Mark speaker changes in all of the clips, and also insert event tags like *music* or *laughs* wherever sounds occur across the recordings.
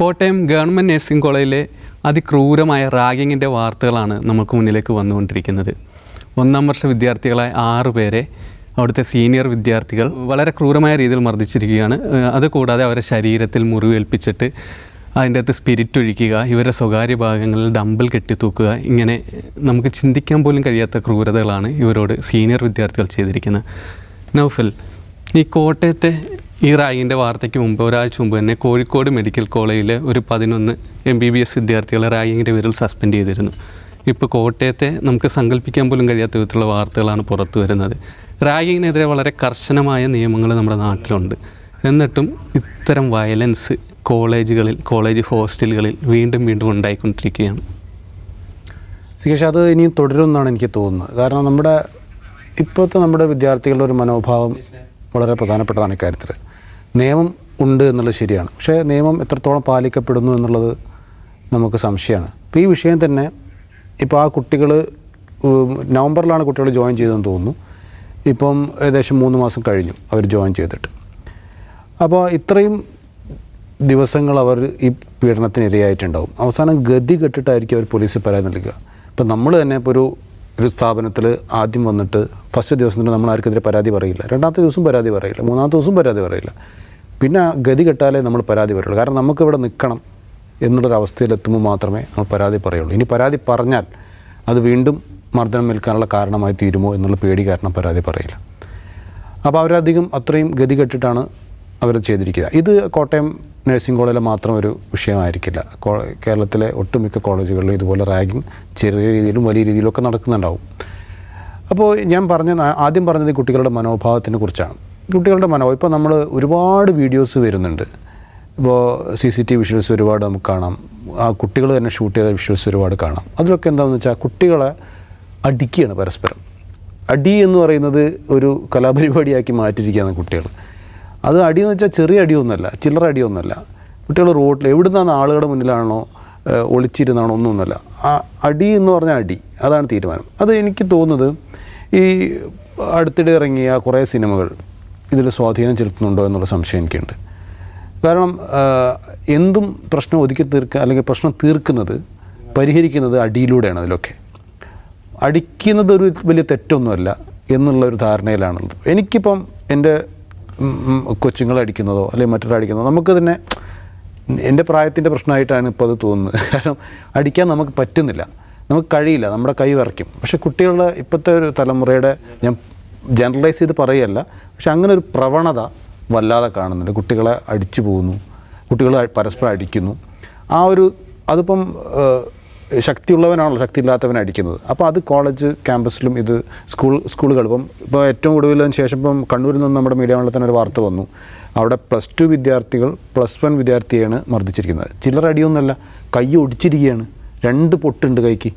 Speaker 1: Kottayam government nursing കോളേജിലെ അതിക്രൂരമായ റാഗിങ്ങിന്റെ വാർത്തകളാണ് നമുക്ക് മുന്നിലേക്ക് വന്നുകൊണ്ടിരിക്കുന്നത്. ഒന്നാം വർഷ വിദ്യാർത്ഥികളായ ആറ് പേരെ അവിടുത്തെ സീനിയർ വിദ്യാർത്ഥികൾ വളരെ ക്രൂരമായ രീതിയിൽ മർദ്ദിച്ചിരിക്കുകയാണ്. അതുകൂടാതെ അവരെ ശരീരത്തിൽ മുറിവേൽപ്പിച്ചിട്ട് അതിന്റെ അകത്ത് സ്പിരിറ്റ് ഒഴിക്കുക ഇവരുടെ സ്വകാര്യ ഭാഗങ്ങളിൽ ഡമ്പൽ കെട്ടിത്തൂക്കുക ഇങ്ങനെ നമുക്ക് ചിന്തിക്കാൻ പോലും കഴിയാത്ത ക്രൂരതകളാണ് ഇവരോട് സീനിയർ വിദ്യാർത്ഥികൾ ചെയ്തിരിക്കുന്നത്. നൗഫൽ ഈ കോട്ടയത്തെ ഈ റാഗിന്റെ വാർത്തയ്ക്ക് മുമ്പ് ഒരാഴ്ച മുമ്പ് തന്നെ കോഴിക്കോട് മെഡിക്കൽ കോളേജിലെ ഒരു പതിനൊന്ന് എം ബി ബി എസ് വിദ്യാർത്ഥികളെ റാഗിങ്ങിന്റെ പേരിൽ സസ്പെൻഡ് ചെയ്തിരുന്നു. ഇപ്പോൾ കോട്ടയത്തെ നമുക്ക് സങ്കല്പിക്കാൻ പോലും കഴിയാത്ത വിധത്തിലുള്ള വാർത്തകളാണ് പുറത്തു വരുന്നത്. റാഗിങ്ങിനെതിരെ വളരെ കർശനമായ നിയമങ്ങൾ നമ്മുടെ നാട്ടിലുണ്ട്. എന്നിട്ടും ഇത്തരം വയലൻസ് കോളേജുകളിൽ കോളേജ് ഹോസ്റ്റലുകളിൽ വീണ്ടും വീണ്ടും ഉണ്ടായിക്കൊണ്ടിരിക്കുകയാണ്.
Speaker 2: സുകേഷ് അത് ഇനിയും തുടരുമെന്നാണ് എനിക്ക് തോന്നുന്നത്. കാരണം നമ്മുടെ ഇപ്പോഴത്തെ നമ്മുടെ വിദ്യാർത്ഥികളുടെ ഒരു മനോഭാവം വളരെ പ്രധാനപ്പെട്ടതാണ് ഇക്കാര്യത്തിൽ നിയമം ഉണ്ട് എന്നുള്ളത് ശരിയാണ്. പക്ഷേ നിയമം എത്രത്തോളം പാലിക്കപ്പെടുന്നു എന്നുള്ളത് നമുക്ക് സംശയമാണ്. അപ്പോൾ ഈ വിഷയം തന്നെ ഇപ്പോൾ ആ കുട്ടികൾ നവംബറിലാണ് കുട്ടികൾ ജോയിൻ ചെയ്തതെന്ന് തോന്നുന്നു. ഇപ്പം ഏകദേശം മൂന്ന് മാസം കഴിഞ്ഞു അവർ ജോയിൻ ചെയ്തിട്ട്. അപ്പോൾ ഇത്രയും ദിവസങ്ങൾ അവർ ഈ പീഡനത്തിന് ഇരയായിട്ടുണ്ടാവും അവസാനം ഗതി കെട്ടിട്ടായിരിക്കും അവർ പോലീസിൽ പരാതി നൽകുക. ഇപ്പം നമ്മൾ തന്നെ ഇപ്പോൾ ഒരു ഒരു സ്ഥാപനത്തിൽ ആദ്യം വന്നിട്ട് ഫസ്റ്റ് ദിവസം തന്നെ നമ്മൾ ആർക്കെതിരെ പരാതി പറയില്ല. രണ്ടാമത്തെ ദിവസം പരാതി പറയില്ല. മൂന്നാമത്തെ ദിവസം പരാതി പറയില്ല. പിന്നെ ഗതി കെട്ടാലേ നമ്മൾ പരാതി പറയുള്ളൂ. കാരണം നമുക്കിവിടെ നിൽക്കണം എന്നുള്ളൊരവസ്ഥയിലെത്തുമ്പോൾ മാത്രമേ നമ്മൾ പരാതി പറയുള്ളൂ. ഇനി പരാതി പറഞ്ഞാൽ അത് വീണ്ടും മർദ്ദനം നിൽക്കാനുള്ള കാരണമായി തീരുമോ എന്നുള്ള പേടി കാരണം പരാതി പറയില്ല. അപ്പോൾ അവരധികം അത്രയും ഗതി കെട്ടിട്ടാണ് അവർ ചെയ്തിരിക്കുക. ഇത് കോട്ടയം നഴ്സിംഗ് കോളേജിൽ മാത്രം ഒരു വിഷയമായിരിക്കില്ല. കേരളത്തിലെ ഒട്ടുമിക്ക കോളേജുകളിലും ഇതുപോലെ റാഗിങ് ചെറിയ രീതിയിലും വലിയ രീതിയിലൊക്കെ നടക്കുന്നുണ്ടാവും. അപ്പോൾ ഞാൻ പറഞ്ഞ ആദ്യം പറഞ്ഞത് കുട്ടികളുടെ മനോഭാവത്തിനെ കുറിച്ചാണ്. കുട്ടികളുടെ മനോഭാവം ഇപ്പോൾ നമ്മൾ ഒരുപാട് വീഡിയോസ് വരുന്നുണ്ട്. ഇപ്പോൾ സി സി ടി വിഷ്വൽസ് ഒരുപാട് നമുക്ക് കാണാം. ആ കുട്ടികൾ തന്നെ ഷൂട്ട് ചെയ്ത വിഷ്വൽസ് ഒരുപാട് കാണാം. അതിലൊക്കെ എന്താണെന്ന് വെച്ചാൽ കുട്ടികളെ അടിക്കുകയാണ് പരസ്പരം. അടി എന്ന് പറയുന്നത് ഒരു കലാപരിപാടിയാക്കി മാറ്റിയിരിക്കുകയാണ് കുട്ടികൾ അത് അടി എന്ന് വെച്ചാൽ ചെറിയ അടിയൊന്നുമല്ല ചില്ലറ അടിയൊന്നുമല്ല. കുട്ടികൾ റോഡിൽ എവിടുന്നാണ് ആളുകളുടെ മുന്നിലാണോ ഒളിച്ചിരുന്നാണോ ഒന്നുമൊന്നുമല്ല. ആ അടി എന്ന് പറഞ്ഞാൽ അടി അതാണ് തീരുമാനം. അത് എനിക്ക് തോന്നുന്നത് ഈ അടുത്തിടെ ഇറങ്ങിയ കുറേ സിനിമകൾ ഇതിൽ സ്വാധീനം ചെലുത്തുന്നുണ്ടോ എന്നുള്ള സംശയം എനിക്കുണ്ട്. കാരണം എന്തും പ്രശ്നം ഒതുക്കി തീർക്കുക അല്ലെങ്കിൽ പ്രശ്നം തീർക്കുന്നത് പരിഹരിക്കുന്നത് അടിയിലൂടെയാണ് അതിലൊക്കെ. അടിക്കുന്നത് ഒരു വലിയ തെറ്റൊന്നുമല്ല എന്നുള്ള ഒരു ധാരണയിലാണുള്ളത്. എനിക്കിപ്പം എന്റെ ഉം, ഉം, കൊച്ചുങ്ങളെ അടിക്കുന്നതോ അല്ലെങ്കിൽ മറ്റൊരാൾ അടിക്കുന്നതോ നമുക്ക് തന്നെ എന്റെ പ്രായത്തിന്റെ പ്രശ്നമായിട്ടാണ് ഇപ്പോൾ അത് തോന്നുന്നത്. *laughs* കാരണം അടിക്കാൻ നമുക്ക് പറ്റുന്നില്ല. നമുക്ക് കഴിയില്ല. നമ്മുടെ കൈ വിറയ്ക്കും. പക്ഷെ കുട്ടികളുടെ ഇപ്പോഴത്തെ ഒരു തലമുറയുടെ ഞാൻ ജനറലൈസ് ചെയ്ത് പറയുകയല്ല പക്ഷെ അങ്ങനെ ഒരു പ്രവണത വല്ലാതെ കാണുന്നുണ്ട്. കുട്ടികളെ അടിച്ചു പോകുന്നു. കുട്ടികൾ പരസ്പരം അടിക്കുന്നു. ആ ഒരു അതിപ്പം ഏഹ്, ശക്തി ഇല്ലാത്തവനെ അടിക്കുന്നത് അപ്പോൾ അത് കോളേജ് ക്യാമ്പസിലും ഇത് സ്കൂൾ സ്കൂളുകൾ. ഇപ്പം ഇപ്പോൾ ഏറ്റവും കൂടുതലതിന് ശേഷം ഇപ്പം കണ്ണൂരിൽ നിന്ന് നമ്മുടെ മീഡിയ തന്നെ ഒരു വാർത്ത വന്നു. അവിടെ പ്ലസ് ടു വിദ്യാർത്ഥികൾ പ്ലസ് വൺ വിദ്യാർത്ഥിയാണ് മർദ്ദിച്ചിരിക്കുന്നത്. ചിലർ അടിയൊന്നുമല്ല കൈ ഒടിച്ചിരിക്കുകയാണ്. രണ്ട് പൊട്ടുണ്ട് കൈക്ക്.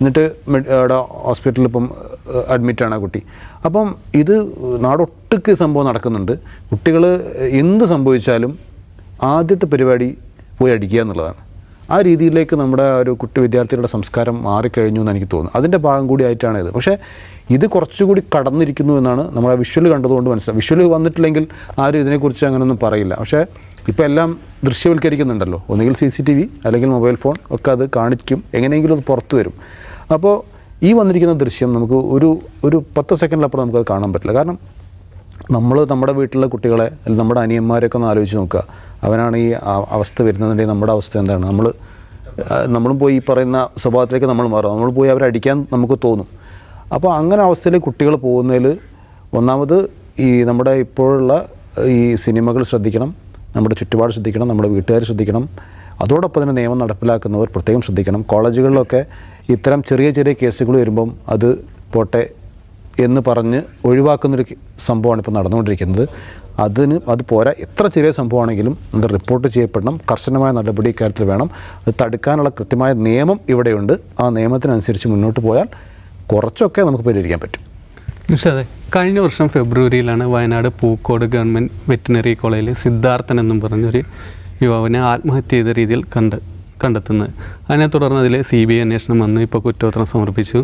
Speaker 2: എന്നിട്ട് അവിടെ ഹോസ്പിറ്റലിൽ ഇപ്പം അഡ്മിറ്റാണ് ആ കുട്ടി. അപ്പം ഇത് നാടൊട്ടുക്ക് സംഭവം നടക്കുന്നുണ്ട്. കുട്ടികൾ എന്ത് സംഭവിച്ചാലും ആദ്യത്തെ പരിപാടി പോയി അടിക്കുക എന്നുള്ളതാണ്. ആ രീതിയിലേക്ക് നമ്മുടെ ഒരു കുട്ടി വിദ്യാർത്ഥികളുടെ സംസ്കാരം മാറിക്കഴിഞ്ഞു എന്ന് എനിക്ക് തോന്നുന്നു. അതിന്റെ ഭാഗം കൂടി ആയിട്ടാണ് ഇത്. പക്ഷേ ഇത് കുറച്ചുകൂടി കടന്നിരിക്കുന്നു എന്നാണ് നമ്മൾ ആ വിഷ്വൽ കണ്ടതുകൊണ്ട് മനസ്സിലാവും വിഷ്വൽ വന്നിട്ടില്ലെങ്കിൽ ആരും ഇതിനെക്കുറിച്ച് അങ്ങനെയൊന്നും പറയില്ല. പക്ഷേ ഇപ്പോൾ എല്ലാം ദൃശ്യവൽക്കരിക്കുന്നുണ്ടല്ലോ. ഒന്നുകിൽ സി സി ടി വി അല്ലെങ്കിൽ മൊബൈൽ ഫോൺ ഒക്കെ അത് കാണിക്കും. എങ്ങനെയെങ്കിലും അത് പുറത്തു വരും. അപ്പോൾ ഈ വന്നിരിക്കുന്ന ദൃശ്യം നമുക്ക് ഒരു ഒരു പത്ത് സെക്കൻഡിലപ്പുറം നമുക്കത് കാണാൻ പറ്റില്ല. കാരണം നമ്മൾ നമ്മുടെ വീട്ടിലെ കുട്ടികളെ അല്ലെങ്കിൽ നമ്മുടെ അനിയന്മാരെയൊക്കെ ഒന്ന് ആലോചിച്ച് നോക്കുക. അവനാണ് ഈ അവസ്ഥ വരുന്നതിന്റെ നമ്മുടെ അവസ്ഥ എന്താണ്? നമ്മൾ നമ്മളും പോയി ഈ പറയുന്ന സ്വഭാവത്തിലേക്ക് നമ്മൾ മാറും. നമ്മൾ പോയി അവരെ അടിക്കാൻ നമുക്ക് തോന്നും. അപ്പോൾ അങ്ങനെ അവസ്ഥയിൽ കുട്ടികൾ പോകുന്നതിൽ ഒന്നാമത് ഈ നമ്മുടെ ഇപ്പോഴുള്ള ഈ സിനിമകൾ ശ്രദ്ധിക്കണം. നമ്മുടെ ചുറ്റുപാട് ശ്രദ്ധിക്കണം. നമ്മുടെ വീട്ടുകാർ ശ്രദ്ധിക്കണം. അതോടൊപ്പം തന്നെ നിയമം നടപ്പിലാക്കുന്നവർ പ്രത്യേകം ശ്രദ്ധിക്കണം. കോളേജുകളിലൊക്കെ ഇത്തരം ചെറിയ ചെറിയ കേസുകൾ വരുമ്പം അത് പോട്ടെ എന്ന് പറഞ്ഞ് ഒഴിവാക്കുന്നൊരു സംഭവമാണ് ഇപ്പോൾ നടന്നുകൊണ്ടിരിക്കുന്നത്. അതിന് അത് പോരാ. എത്ര ചെറിയ സംഭവമാണെങ്കിലും അത് റിപ്പോർട്ട് ചെയ്യപ്പെടണം. കർശനമായ നടപടി ഇക്കാര്യത്തിൽ വേണം. അത് തടുക്കാനുള്ള കൃത്യമായ നിയമം ഇവിടെയുണ്ട്. ആ നിയമത്തിനനുസരിച്ച് മുന്നോട്ട് പോയാൽ കുറച്ചൊക്കെ നമുക്ക് പരിഹരിക്കാൻ പറ്റും.
Speaker 1: അതെ കഴിഞ്ഞ വർഷം ഫെബ്രുവരിയിലാണ് വയനാട് പൂക്കോട് ഗവൺമെന്റ് വെറ്റിനറി കോളേജിൽ സിദ്ധാർത്ഥൻ എന്നും പറഞ്ഞൊരു യുവാവിനെ ആത്മഹത്യ ചെയ്ത രീതിയിൽ കണ്ട്. കണ്ടെത്തുന്നത്. അതിനെ തുടർന്ന് അതിൽ സി ബി ഐ അന്വേഷണം വന്ന് ഇപ്പോൾ കുറ്റപത്രം സമർപ്പിച്ചു.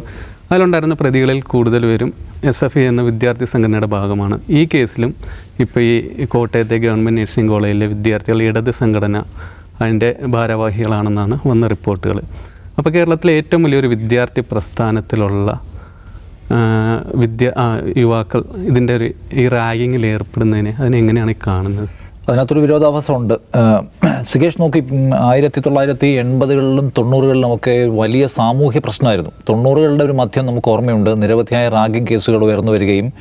Speaker 1: അതിലുണ്ടായിരുന്ന പ്രതികളിൽ കൂടുതൽ പേരും എസ് എഫ് ഐ എന്ന വിദ്യാർത്ഥി സംഘടനയുടെ ഭാഗമാണ്. ഈ കേസിലും ഇപ്പോൾ ഈ കോട്ടയത്തെ ഗവൺമെന്റ് നഴ്സിംഗ് കോളേജിലെ വിദ്യാർത്ഥികൾ ഇടത് സംഘടന അതിന്റെ ഭാരവാഹികളാണെന്നാണ് വന്ന റിപ്പോർട്ടുകൾ. അപ്പോൾ കേരളത്തിലെ ഏറ്റവും വലിയൊരു വിദ്യാർത്ഥി പ്രസ്ഥാനത്തിലുള്ള വിദ്യ യുവാക്കൾ ഇതിന്റെ ഒരു ഈ റാഗിങ്ങിൽ ഏർപ്പെടുന്നതിനെ അതിനെങ്ങനെയാണ് കാണുന്നത്?
Speaker 3: അതിനകത്തൊരു വിരോധാഭാസമുണ്ട്. സുഖേഷ് നോക്കി ആയിരത്തി തൊള്ളായിരത്തി എൺപതുകളിലും തൊണ്ണൂറുകളിലും ഒക്കെ വലിയ സാമൂഹ്യ പ്രശ്നമായിരുന്നു. തൊണ്ണൂറുകളുടെ ഒരു മധ്യം നമുക്ക് ഓർമ്മയുണ്ട്. നിരവധിയായ റാഗിംഗ് കേസുകൾ ഉയർന്നു വരികയും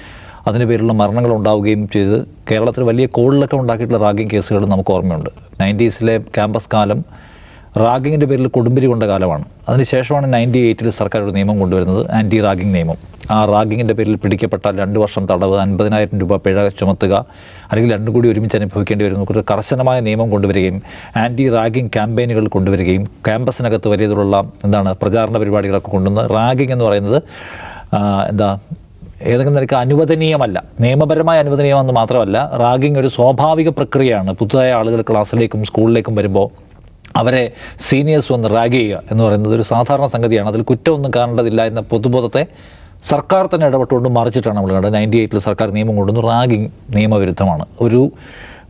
Speaker 3: അതിന് പേരിലുള്ള മരണങ്ങൾ ഉണ്ടാവുകയും ചെയ്ത് കേരളത്തിൽ വലിയ കോളിലൊക്കെ ഉണ്ടാക്കിയിട്ടുള്ള റാഗിംഗ് കേസുകൾ നമുക്ക് ഓർമ്മയുണ്ട്. നയന്റീസിലെ ക്യാമ്പസ് കാലം റാഗിങ്ങിന്റെ പേരിൽ കൊടുമ്പിരി കൊണ്ട കാലമാണ്. അതിനുശേഷമാണ് നയന്റി എയ്റ്റിൽ സർക്കാർ ഒരു നിയമം കൊണ്ടുവരുന്നത് ആന്റി റാഗിങ് നിയമം. ആ റാഗിങ്ങിന്റെ പേരിൽ പിടിക്കപ്പെട്ടാൽ രണ്ട് വർഷം തടവ് അൻപതിനായിരം രൂപ പിഴ ചുമത്തുക അല്ലെങ്കിൽ രണ്ടും കൂടി ഒരുമിച്ച് അനുഭവിക്കേണ്ടി വരുന്ന ഒരു കർശനമായ നിയമം കൊണ്ടുവരികയും ആന്റി റാഗിങ് ക്യാമ്പയിനുകൾ കൊണ്ടുവരികയും ക്യാമ്പസിനകത്ത് വലിയ എന്താണ് പ്രചാരണ പരിപാടികളൊക്കെ കൊണ്ടുവന്ന് റാഗിങ് എന്ന് പറയുന്നത് എന്താ ഏതെങ്കിലും നിലയ്ക്ക് അനുവദനീയമല്ല നിയമപരമായ അനുവദനീയമെന്ന് മാത്രമല്ല റാഗിങ് ഒരു സ്വാഭാവിക പ്രക്രിയയാണ്. പുതുതായ ആളുകൾ ക്ലാസ്സിലേക്കും സ്കൂളിലേക്കും വരുമ്പോൾ അവരെ സീനിയേഴ്സ് വന്ന് റാഗ് ചെയ്യുക എന്ന് പറയുന്നത് ഒരു സാധാരണ സംഗതിയാണ്. അതിൽ കുറ്റമൊന്നും കാണേണ്ടതില്ല എന്ന പൊതുബോധത്തെ സർക്കാർ തന്നെ ഇടപെട്ടുകൊണ്ട് മറിച്ചിട്ടാണ് നമ്മൾ കണ്ടത്. നയന്റി എയ്റ്റിൽ സർക്കാർ നിയമം കൊണ്ടുവന്നു. റാഗിങ് നിയമവിരുദ്ധമാണ്. ഒരു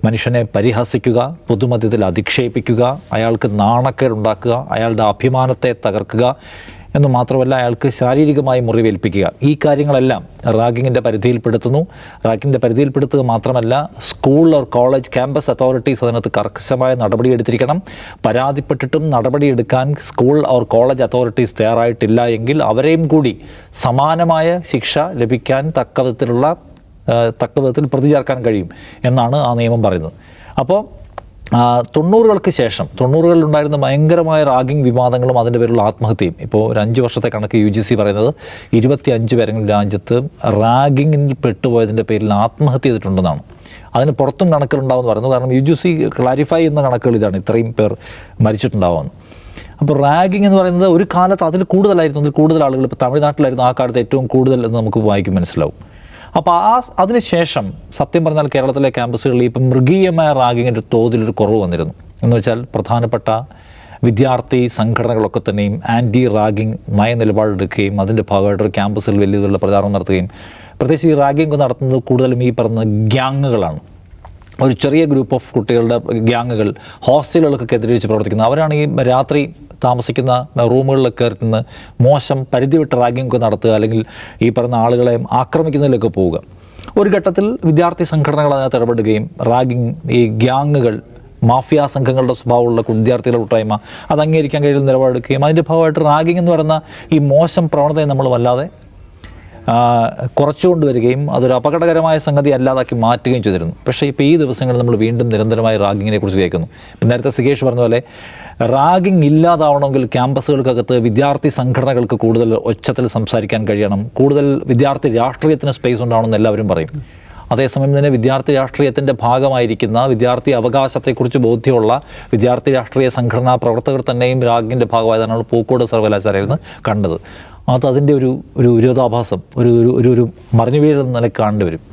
Speaker 3: മനുഷ്യനെ പരിഹസിക്കുക പൊതുമധ്യത്തിൽ അധിക്ഷേപിക്കുക അയാൾക്ക് നാണക്കേടുണ്ടാക്കുക അയാളുടെ അഭിമാനത്തെ തകർക്കുക എന്ന് മാത്രമല്ല അയാൾക്ക് ശാരീരികമായി മുറിവേൽപ്പിക്കുക. ഈ കാര്യങ്ങളെല്ലാം റാഗിങ്ങിന്റെ പരിധിയിൽപ്പെടുത്തുന്നു. റാഗിങ്ങിന്റെ പരിധിയിൽപ്പെടുത്തുക മാത്രമല്ല school or college campus authorities അതിനകത്ത് കർക്കശമായ നടപടിയെടുത്തിരിക്കണം. പരാതിപ്പെട്ടിട്ടും നടപടിയെടുക്കാൻ സ്കൂൾ ഓർ കോളേജ് അതോറിറ്റീസ് തയ്യാറായിട്ടില്ല എങ്കിൽ അവരെയും കൂടി സമാനമായ ശിക്ഷ ലഭിക്കാൻ തക്ക വിധത്തിലുള്ള തക്ക വിധത്തിൽ പ്രതിചേർക്കാൻ കഴിയും എന്നാണ് ആ നിയമം പറയുന്നത്. അപ്പോൾ തൊണ്ണൂറുകൾക്ക് ശേഷം തൊണ്ണൂറുകളിൽ ഉണ്ടായിരുന്ന ഭയങ്കരമായ റാഗിംഗ് വിവാദങ്ങളും അതിന്റെ പേരിലുള്ള ആത്മഹത്യയും. ഇപ്പോൾ ഒരു അഞ്ച് വർഷത്തെ കണക്ക് യു ജി സി പറയുന്നത് ഇരുപത്തി അഞ്ച് പേരെങ്കിലും രാജ്യത്ത് റാഗിങ്ങിൽ പെട്ടുപോയതിന്റെ പേരിൽ ആത്മഹത്യ ചെയ്തിട്ടുണ്ടെന്നാണ്. അതിന് പുറത്തും കണക്കുകളുണ്ടാവുമെന്ന് പറയുന്നത് കാരണം യു ജി സി ക്ലാരിഫൈ ചെയ്യുന്ന കണക്കുകൾ ഇതാണ്. ഇത്രയും പേർ മരിച്ചിട്ടുണ്ടാവുമെന്ന് അപ്പോൾ റാഗിങ് എന്ന് പറയുന്നത് ഒരു കാലത്ത് അതിൽ കൂടുതലായിരുന്നു. അതിൽ കൂടുതൽ ആളുകൾ. ഇപ്പോൾ തമിഴ്നാട്ടിലായിരുന്നു ആ കാലത്ത് ഏറ്റവും കൂടുതൽ എന്ന് നമുക്ക് വായിക്കും മനസ്സിലാവും. അപ്പോൾ ആ അതിനുശേഷം സത്യം പറഞ്ഞാൽ കേരളത്തിലെ ക്യാമ്പസുകളിൽ ഇപ്പം മൃഗീയമായ റാഗിങ്ങിന്റെ തോതിലൊരു കുറവ് വന്നിരുന്നു. എന്ന് വെച്ചാൽ പ്രധാനപ്പെട്ട വിദ്യാർത്ഥി സംഘടനകളൊക്കെ തന്നെയും ആന്റി റാഗിങ് നയ നിലപാടെടുക്കുകയും അതിന്റെ ഭാഗമായിട്ട് ഒരു ക്യാമ്പസിൽ വലിയ തോതിലുള്ള പ്രചാരണം നടത്തുകയും പ്രത്യേകിച്ച് ഈ റാഗിങ് നടത്തുന്നത് കൂടുതലും ഈ പറഞ്ഞ ഗ്യാങ്ങുകളാണ്. ഒരു ചെറിയ ഗ്രൂപ്പ് ഓഫ് കുട്ടികളുടെ ഗ്യാങ്ങുകൾ ഹോസ്റ്റലുകളൊക്കെ കേന്ദ്രീകരിച്ച് പ്രവർത്തിക്കുന്നത്. അവരാണ് ഈ രാത്രി താമസിക്കുന്ന റൂമുകളിലൊക്കെ നിന്ന് മോശം പരിധി വിട്ട് റാഗിംഗ് ഒക്കെ നടത്തുക അല്ലെങ്കിൽ ഈ പറയുന്ന ആളുകളെ ആക്രമിക്കുന്നതിലൊക്കെ പോവുക. ഒരു ഘട്ടത്തിൽ വിദ്യാർത്ഥി സംഘടനകൾ അതിനകത്ത് ഇടപെടുകയും റാഗിങ് ഈ ഗ്യാങ്ങുകൾ മാഫിയ സംഘങ്ങളുടെ സ്വഭാവമുള്ള വിദ്യാർത്ഥികളുടെ കൂട്ടായ്മ അത് അംഗീകരിക്കാൻ കഴിയുന്ന നിലപാടെടുക്കുകയും അതിന്റെ ഭാഗമായിട്ട് റാഗിംഗ് എന്ന് പറയുന്ന ഈ മോശം പ്രവണതയെ നമ്മൾ വല്ലാതെ കുറച്ചുകൊണ്ട് വരികയും അതൊരു അപകടകരമായ സംഗതി അല്ലാതാക്കി മാറ്റുകയും ചെയ്തിരുന്നു. പക്ഷേ ഇപ്പോൾ ഈ ദിവസങ്ങളിൽ നമ്മൾ വീണ്ടും നിരന്തരമായി റാഗിങ്ങിനെ കുറിച്ച് കേൾക്കുന്നു. ഇപ്പം നേരത്തെ സികേഷ് പറഞ്ഞ പോലെ റാഗിങ് ഇല്ലാതാവണമെങ്കിൽ ക്യാമ്പസുകൾക്കകത്ത് വിദ്യാർത്ഥി സംഘടനകൾക്ക് കൂടുതൽ ഒച്ചത്തിൽ സംസാരിക്കാൻ കഴിയണം. കൂടുതൽ വിദ്യാർത്ഥി രാഷ്ട്രീയത്തിന് സ്പേസ് ഉണ്ടാവണമെന്ന് എല്ലാവരും പറയും. അതേസമയം തന്നെ വിദ്യാർത്ഥി രാഷ്ട്രീയത്തിന്റെ ഭാഗമായിരിക്കുന്ന വിദ്യാർത്ഥി അവകാശത്തെക്കുറിച്ച് ബോധ്യമുള്ള വിദ്യാർത്ഥി രാഷ്ട്രീയ സംഘടനാ പ്രവർത്തകർ തന്നെയും രാഗിന്റെ ഭാഗമായതാണ് പൂക്കോട് സർവകലാശാലയിൽ കണ്ടത്. അത് അതിന്റെ ഒരു ഒരു വിരോധാഭാസം ഒരു ഒരു- ഒരു മറിഞ്ഞു വീഴുന്ന നിലയ്ക്ക് കാണേണ്ടി വരും.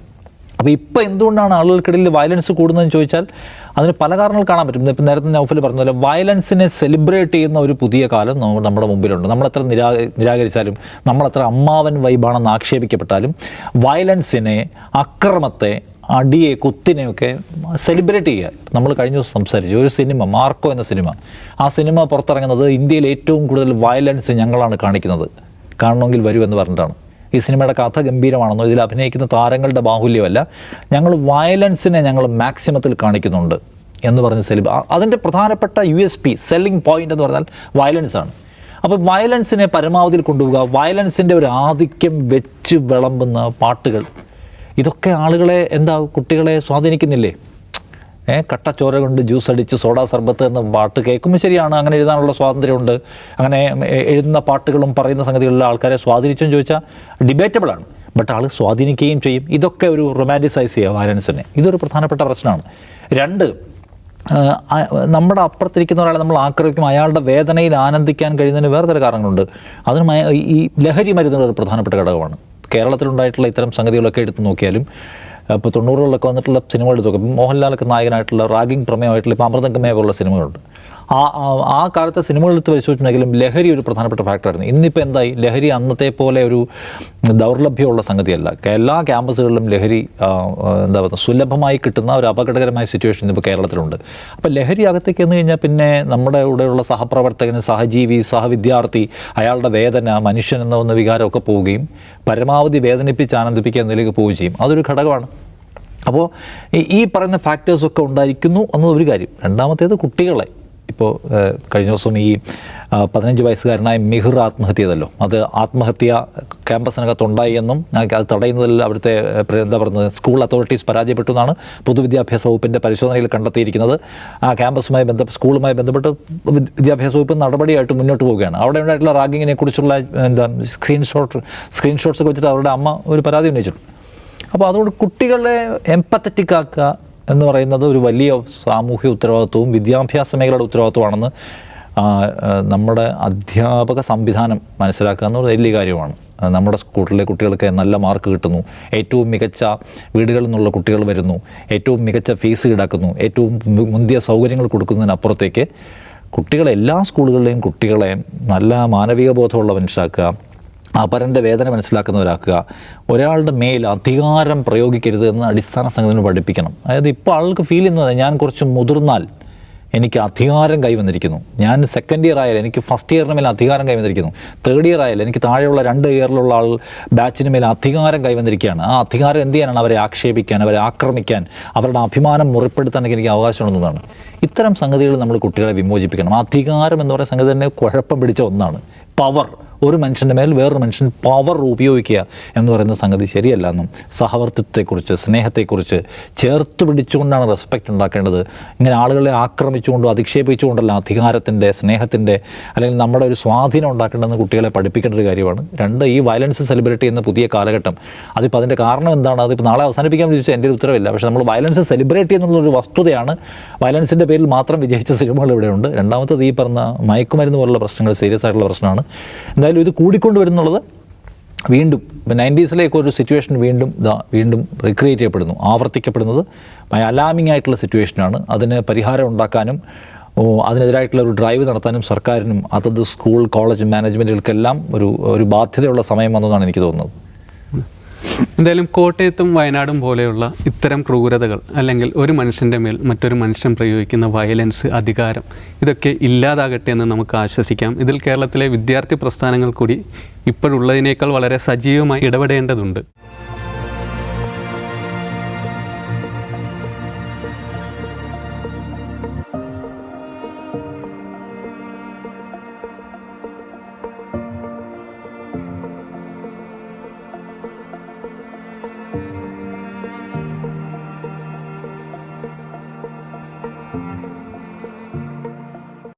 Speaker 3: അപ്പോൾ ഇപ്പോൾ എന്തുകൊണ്ടാണ് ആളുകൾക്കിടയിൽ വയലൻസ് കൂടുന്നതെന്ന് ചോദിച്ചാൽ അതിന് പല കാരണങ്ങൾ കാണാൻ പറ്റും. ഇപ്പം നേരത്തെ നൗഫൽ പറഞ്ഞ പോലെ വയലൻസിനെ സെലിബ്രേറ്റ് ചെയ്യുന്ന ഒരു പുതിയ കാലം നമ്മുടെ മുമ്പിലുണ്ട്. നമ്മളെത്ര നിരാ നിരാകരിച്ചാലും നമ്മളെത്ര അമ്മാവൻ വൈബാണെന്ന് ആക്ഷേപിക്കപ്പെട്ടാലും വയലൻസിനെ അക്രമത്തെ അടിയെ കുത്തിനെയൊക്കെ സെലിബ്രേറ്റ് ചെയ്യുക. നമ്മൾ കഴിഞ്ഞ ദിവസം സംസാരിച്ചു ഒരു സിനിമ മാർക്കോ എന്ന സിനിമ. ആ സിനിമ പുറത്തിറങ്ങുന്നത് ഇന്ത്യയിൽ ഏറ്റവും കൂടുതൽ വയലൻസ് ഞങ്ങളാണ് കാണിക്കുന്നത്. കാണണമെങ്കിൽ വരൂ എന്ന് പറഞ്ഞിട്ടാണ്. ഈ സിനിമയുടെ കഥ ഗംഭീരമാണെന്നോ ഇതിൽ അഭിനയിക്കുന്ന താരങ്ങളുടെ ബാഹുല്യമല്ല ഞങ്ങൾ വയലൻസിനെ ഞങ്ങൾ മാക്സിമത്തിൽ കാണിക്കുന്നുണ്ട് എന്ന് പറഞ്ഞ സെലിബ്. അതിന്റെ പ്രധാനപ്പെട്ട U S P selling point എന്ന് പറഞ്ഞാൽ വയലൻസാണ്. അപ്പോൾ വയലൻസിനെ പരമാവധിയിൽ കൊണ്ടുപോവുക വയലൻസിന്റെ ഒരു ആധിക്യം വെച്ച് വിളമ്പുന്ന പാട്ടുകൾ. ഇതൊക്കെ ആളുകളെ എന്താ കുട്ടികളെ സ്വാധീനിക്കുന്നില്ലേ? കട്ടച്ചോര കൊണ്ട് ജ്യൂസ് അടിച്ച് സോഡാ സർബത്ത് എന്ന പാട്ട് കേൾക്കുമ്പോൾ ശരിയാണ് അങ്ങനെ എഴുതാനുള്ള സ്വാതന്ത്ര്യമുണ്ട്. അങ്ങനെ എഴുതുന്ന പാട്ടുകളും പറയുന്ന സംഗതികളിൽ ആൾക്കാരെ സ്വാധീനിച്ചെന്ന് ചോദിച്ചാൽ ഡിബേറ്റബിളാണ് ബട്ട് ആൾ സ്വാധീനിക്കുകയും ചെയ്യും. ഇതൊക്കെ ഒരു റൊമാന്റിസൈസ് ചെയ്യുക വയലൻസിനെ ഇതൊരു പ്രധാനപ്പെട്ട പ്രശ്നമാണ്. രണ്ട് നമ്മുടെ അപ്പുറത്തിരിക്കുന്ന ഒരാളെ നമ്മൾ ആക്രമിക്കും. അയാളുടെ വേദനയിൽ ആനന്ദിക്കാൻ കഴിയുന്നതിന് വേറെ ചില കാരണങ്ങളുണ്ട്. അതിന് ഈ ലഹരി മരുന്നുകൾ ഒരു പ്രധാനപ്പെട്ട ഘടകമാണ്. കേരളത്തിലുണ്ടായിട്ടുള്ള ഇത്തരം സംഗതികളൊക്കെ എടുത്തു നോക്കിയാലും ഇപ്പോൾ തൊണ്ണൂറുകളിലൊക്കെ വന്നിട്ടുള്ള നോക്കും മോഹൻലാലൊക്കെ നായകനായിട്ടുള്ള റാഗിങ് പ്രമേയമായിട്ടുള്ള ഇപ്പോൾ അമൃതംഗമയ പോലുള്ള സിനിമകളുണ്ട്. ആ ആ- കാലത്തെ സിനിമകളെടുത്ത് പരിശോധിച്ചിട്ടുണ്ടെങ്കിലും ലഹരി ഒരു പ്രധാനപ്പെട്ട ഫാക്ടറായിരുന്നു. ഇന്നിപ്പോൾ എന്തായി? ലഹരി അന്നത്തെ പോലെ ഒരു ദൗർലഭ്യമുള്ള സംഗതിയല്ല. എല്ലാ ക്യാമ്പസുകളിലും ലഹരി എന്താ പറയുക സുലഭമായി കിട്ടുന്ന ഒരു അപകടകരമായ സിറ്റുവേഷൻ ഇപ്പോൾ കേരളത്തിലുണ്ട്. അപ്പോൾ ലഹരി അകത്തേക്ക് എന്ന് കഴിഞ്ഞാൽ പിന്നെ നമ്മുടെ ഇവിടെയുള്ള സഹപ്രവർത്തകന് സഹജീവി സഹവിദ്യാർത്ഥി അയാളുടെ വേദന മനുഷ്യൻ എന്ന വികാരമൊക്കെ പോവുകയും പരമാവധി വേദനിപ്പിച്ച് ആനന്ദിപ്പിക്കുക എന്നതിലേക്ക് പോവുകയും ചെയ്യും. അതൊരു ഘടകമാണ്. അപ്പോൾ ഈ പറയുന്ന ഫാക്ടേഴ്സൊക്കെ ഉണ്ടായിരിക്കുന്നു എന്നത് ഒരു കാര്യം. രണ്ടാമത്തേത് കുട്ടികളെ. ഇപ്പോൾ കഴിഞ്ഞ ദിവസം ഈ പതിനഞ്ച് വയസ്സുകാരനായ മിഹിർ ആത്മഹത്യ ചെയ്തല്ലോ അത് ആത്മഹത്യ ക്യാമ്പസിനകത്തുണ്ടായി എന്നും അത് തടയുന്നതിൽ അവിടുത്തെ എന്താ പറയുന്നത് സ്കൂൾ അതോറിറ്റീസ് പരാജയപ്പെട്ടു എന്നാണ് പൊതുവിദ്യാഭ്യാസ വകുപ്പിന്റെ പരിശോധനയിൽ കണ്ടെത്തിയിരിക്കുന്നത്. ആ ക്യാമ്പസുമായി ബന്ധ സ്കൂളുമായി ബന്ധപ്പെട്ട് വിദ്യ- വിദ്യാഭ്യാസ വകുപ്പ് നടപടിയായിട്ട് മുന്നോട്ട് പോവുകയാണ്. അവിടെ ഉണ്ടായിട്ടുള്ള റാഗിങ്ങിനെ കുറിച്ചുള്ള എന്താ സ്ക്രീൻഷോട്ട് സ്ക്രീൻഷോട്ട്സ് ഒക്കെ വെച്ചിട്ട് അവരുടെ അമ്മ ഒരു പരാതി ഉന്നയിച്ചിട്ടുണ്ട്. അപ്പോൾ അതുകൊണ്ട് കുട്ടികളെ എംപത്തറ്റിക് ആക്കുക എന്ന് പറയുന്നത് ഒരു വലിയ സാമൂഹ്യ ഉത്തരവാദിത്വവും വിദ്യാഭ്യാസ മേഖലയുടെ ഉത്തരവാദിത്വമാണെന്ന് നമ്മുടെ അധ്യാപക സംവിധാനം മനസ്സിലാക്കുക എന്നത് വലിയ കാര്യമാണ്. നമ്മുടെ സ്കൂളിലെ കുട്ടികൾക്ക് നല്ല മാർക്ക് കിട്ടുന്നു. ഏറ്റവും മികച്ച വീടുകളിൽ നിന്നുള്ള കുട്ടികൾ വരുന്നു. ഏറ്റവും മികച്ച ഫീസ് ഈടാക്കുന്നു. ഏറ്റവും മുന്തിയ സൗകര്യങ്ങൾ കൊടുക്കുന്നതിനപ്പുറത്തേക്ക് കുട്ടികളെ എല്ലാ സ്കൂളുകളിലെയും കുട്ടികളെ നല്ല മാനവിക ബോധമുള്ള മനുഷ്യരാക്കുക അപരന്റെ വേദന മനസ്സിലാക്കുന്നവരാക്കുക ഒരാളുടെ മേൽ അധികാരം പ്രയോഗിക്കരുത് എന്ന് അടിസ്ഥാന സംഗതി പഠിപ്പിക്കണം. അതായത് ഇപ്പോൾ ആൾക്ക് ഫീൽ ചെയ്യുന്നത് ഞാൻ കുറച്ച് മുതിർന്നാൽ എനിക്ക് അധികാരം കൈവന്നിരിക്കുന്നു. ഞാൻ സെക്കൻഡ് ഇയർ ആയാലും എനിക്ക് ഫസ്റ്റ് ഇയറിന് മേലെ അധികാരം കൈവന്നിരിക്കുന്നു. തേർഡ് ഇയർ ആയാലും എനിക്ക് താഴെയുള്ള രണ്ട് ഇയറിലുള്ള ആൾ ബാച്ചിന് മേലെ അധികാരം കൈവന്നിരിക്കുകയാണ്. ആ അധികാരം എന്ത് ചെയ്യാനാണ് അവരെ ആക്ഷേപിക്കാൻ അവരെ ആക്രമിക്കാൻ അവരുടെ അഭിമാനം മുറിപ്പെടുത്താനൊക്കെ എനിക്ക് അവകാശമുണ്ടെന്നതാണ് ഇത്തരം സംഗതികൾ നമ്മൾ കുട്ടികളെ വിമോചിപ്പിക്കണം. അധികാരം എന്ന് പറയുന്ന സംഗതി തന്നെ കുഴപ്പം പിടിച്ച ഒന്നാണ്. പവർ ഒരു മനുഷ്യന്റെ മേൽ വേറൊരു മനുഷ്യൻ പവർ ഉപയോഗിക്കുക എന്ന് പറയുന്ന സംഗതി ശരിയല്ല എന്നും സഹവർത്തിത്വത്തെക്കുറിച്ച് സ്നേഹത്തെക്കുറിച്ച് ചേർത്ത് പിടിച്ചുകൊണ്ടാണ് റെസ്പെക്റ്റ് ഉണ്ടാക്കേണ്ടത്. ഇങ്ങനെ ആളുകളെ ആക്രമിച്ചുകൊണ്ടോ അധിക്ഷേപിച്ചുകൊണ്ടല്ല അധികാരത്തിന്റെ സ്നേഹത്തിന്റെ അല്ലെങ്കിൽ നമ്മുടെ ഒരു സ്വാധീനം ഉണ്ടാക്കേണ്ടതെന്ന് കുട്ടികളെ പഠിപ്പിക്കേണ്ട ഒരു കാര്യമാണ്. രണ്ട് ഈ വയലൻസ് സെലിബ്രിറ്റി എന്ന പുതിയ കാലഘട്ടം. അതിപ്പോൾ അതിന്റെ കാരണം എന്താണ്? അതിപ്പോൾ നാളെ അവസാനിപ്പിക്കാൻ ചോദിച്ചാൽ എന്റെ ഒരു ഉത്തരവില്ല. പക്ഷേ നമ്മൾ വയലൻസ് സെലിബ്രേറ്റ് ചെയ്യുന്നുള്ളൊരു വസ്തുതയാണ്. വയലൻസിന്റെ പേരിൽ മാത്രം വിജയിച്ച സിനിമകൾ ഇവിടെയുണ്ട്. രണ്ടാമത്തത് ഈ പറഞ്ഞ മയക്കുമരുന്ന് പോലുള്ള പ്രശ്നങ്ങൾ സീരിയസ് ആയിട്ടുള്ള പ്രശ്നമാണ്. എന്തായാലും ഇത് കൂടിക്കൊണ്ട് വരുന്നുള്ളത് വീണ്ടും നയന്റീസിലേക്ക് ഒരു സിറ്റുവേഷൻ വീണ്ടും വീണ്ടും റിക്രിയേറ്റ് ചെയ്യപ്പെടുന്നു ആവർത്തിക്കപ്പെടുന്നത് അലാമിംഗ് ആയിട്ടുള്ള സിറ്റുവേഷനാണ് അതിന് പരിഹാരം ഉണ്ടാക്കാനും അതിനെതിരായിട്ടുള്ള ഒരു ഡ്രൈവ് നടത്താനും സർക്കാരിനും അതത് സ്കൂൾ കോളേജ് മാനേജ്മെന്റുകൾക്കെല്ലാം ഒരു ഒരു ബാധ്യതയുള്ള സമയം വന്നതാണ് എനിക്ക് തോന്നുന്നത്.
Speaker 1: എന്തായാലും കോട്ടയത്തും വയനാടും പോലെയുള്ള ഇത്തരം ക്രൂരതകൾ അല്ലെങ്കിൽ ഒരു മനുഷ്യന്റെ മേൽ മറ്റൊരു മനുഷ്യൻ പ്രയോഗിക്കുന്ന വയലൻസ് അധികാരം ഇതൊക്കെ ഇല്ലാതാകട്ടെ എന്ന് നമുക്ക് ആശ്വസിക്കാം. ഇതിൽ കേരളത്തിലെ വിദ്യാർത്ഥി പ്രസ്ഥാനങ്ങൾ കൂടി ഇപ്പോഴുള്ളതിനേക്കാൾ വളരെ സജീവമായി ഇടപെടേണ്ടതുണ്ട്.